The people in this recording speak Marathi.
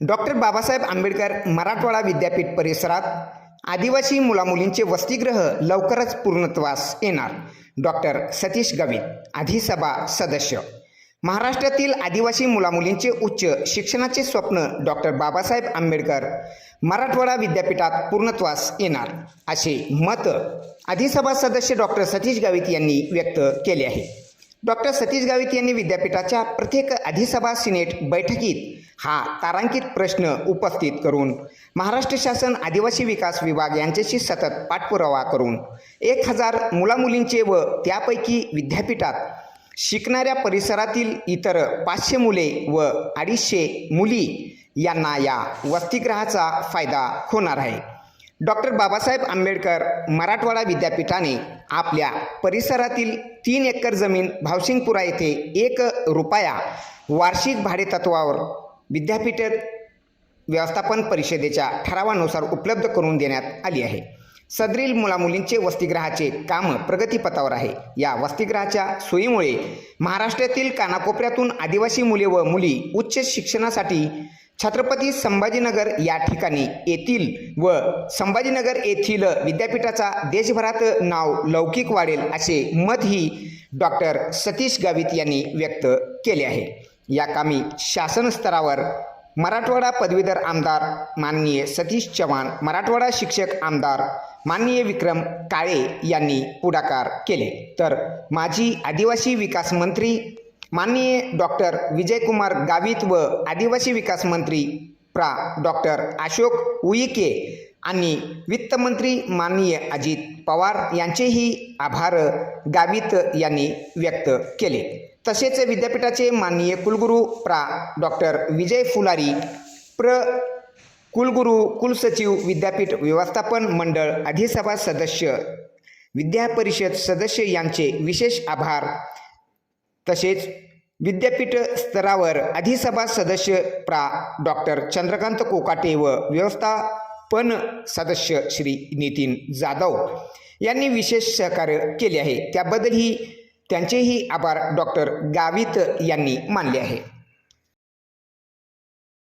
डॉक्टर बाबासाहेब आंबेडकर मराठवाडा विद्यापीठ परिसरात आदिवासी मुलामुलींचे वसतिगृह लवकरच पूर्णत्वास येणार. डॉक्टर सतीश गावित अधिसभा सदस्य. महाराष्ट्रातील आदिवासी मुलामुलींचे उच्च शिक्षणाचे स्वप्न डॉक्टर बाबासाहेब आंबेडकर मराठवाडा विद्यापीठात पूर्णत्वास येणार. असे मत अधिसभा सदस्य डॉक्टर सतीश गावित यांनी व्यक्त केले आहे. डॉक्टर सतीश गावित यांनी विद्यापीठाच्या प्रत्येक अधिसभा सिनेट बैठकीत हा तारांकित प्रश्न उपस्थित करून महाराष्ट्र शासन आदिवासी विकास विभाग यांच्याशी सतत पाठपुरावा करून एक हजार मुलामुलींचे व त्यापैकी विद्यापीठात शिकणाऱ्या परिसरातील इतर पाचशे मुले व अडीचशे मुली यांना या वसतिगृहाचा फायदा होणार आहे. डॉक्टर बाबासाहेब आंबेडकर मराठवाडा विद्यापीठाने आपल्या परिसरातील तीन एकर जमीन भावसिंगपुरा येथे एक रुपया वार्षिक भाडेतत्वावर विद्यापीठ व्यवस्थापन परिषदेच्या ठरावानुसार उपलब्ध करून देण्यात आली आहे. सदरील मुलामुलींचे वसतिगृहाचे काम प्रगतीपथावर आहे. या वसतिगृहाच्या सोयीमुळे महाराष्ट्रातील कानाकोपऱ्यातून आदिवासी मुले व मुली उच्च शिक्षणासाठी छत्रपती संभाजीनगर या ठिकाणी येतील व संभाजीनगर येथील विद्यापीठाचा देशभरात नाव लौकिक वाढेल असे मतही डॉक्टर सतीश गावित यांनी व्यक्त केले आहे. या कामी शासन स्तरावर मराठवाडा पदवीधर आमदार माननीय सतीश चव्हाण मराठवाडा शिक्षक आमदार माननीय विक्रम काळे यांनी पुढाकार केले. तर माजी आदिवासी विकास मंत्री माननीय डॉक्टर विजयकुमार गावित व आदिवासी विकास मंत्री प्रा डॉक्टर अशोक उईके आणि वित्तमंत्री माननीय अजित पवार यांचेही आभार गावित यांनी व्यक्त केले. तसेच विद्यापीठाचे माननीय कुलगुरू प्रा. डॉक्टर विजय फुलारी प्र. कुलगुरू कुलसचिव विद्यापीठ व्यवस्थापन मंडळ अधिसभा सदस्य विद्यापरिषद सदस्य यांचे विशेष आभार. तसेच विद्यापीठ स्तरावर अधिसभा सदस्य प्रा. डॉक्टर चंद्रकांत कोकाटे व व्यवस्था पण सदस्य श्री नितीन जाधव यांनी विशेष सहकार्य केले आहे. त्याबद्दलही त्यांचेही आभार डॉक्टर गावित यांनी मानले आहे.